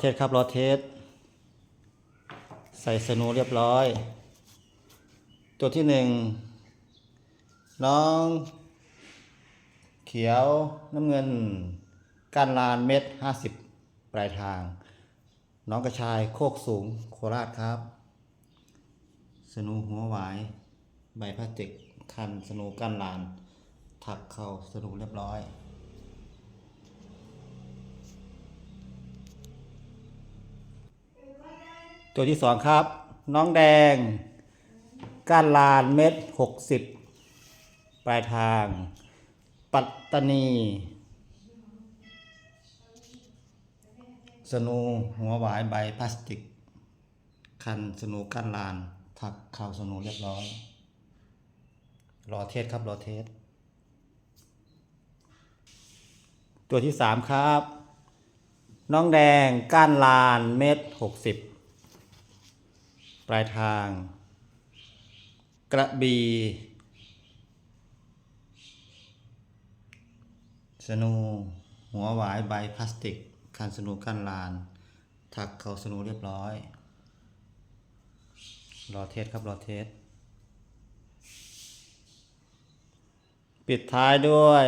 เทสครับรอเทส ใส่สนูเรียบร้อย ตัวที่หนึ่งน้อง เขียวน้ำเงินก้านลานเม็ดห้าสิบปลายทาง น้องกระชายโคกสูงโคราชครับ สนูหัวหวาย ใบพลาสติกคันสนูก้านลาน ถักเข้าสนูเรียบร้อย ตัวที่สองครับ น้องแดง ก้านลานเม็ดหกสิบปลายทาง ปัตตานี สนูหัวหวายใบพลาสติก คันสนูก้านลาน ถักเข่าสนูเรียบร้อย รอเทสครับ รอเทส ตัวที่สามครับ น้องแดงก้านลานเม็ดหกสิบ ปลายทาง กระบี่สนูหัวหวายใบพลาสติกคันสนูกั้นลาน ถักเขาสนูเรียบร้อย รอเทสครับ รอเทส ปิดท้ายด้วย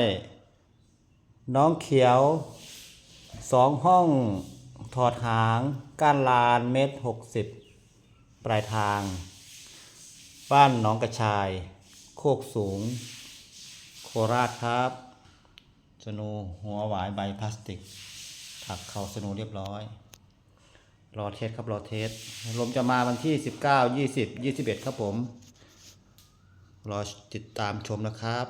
น้องเขียวสองห้องถอดหางก้านลานเม็ดหกสิบ ปลายทาง บ้านหนองกระชาย โคกสูง โคราชครับสนูหัวหวายใบพลาสติก ถักเข่าสนูเรียบร้อย รอเทสครับรอเทสลมจะมาวันที่ 19 20 21 ครับผม รอติดตามชมนะครับ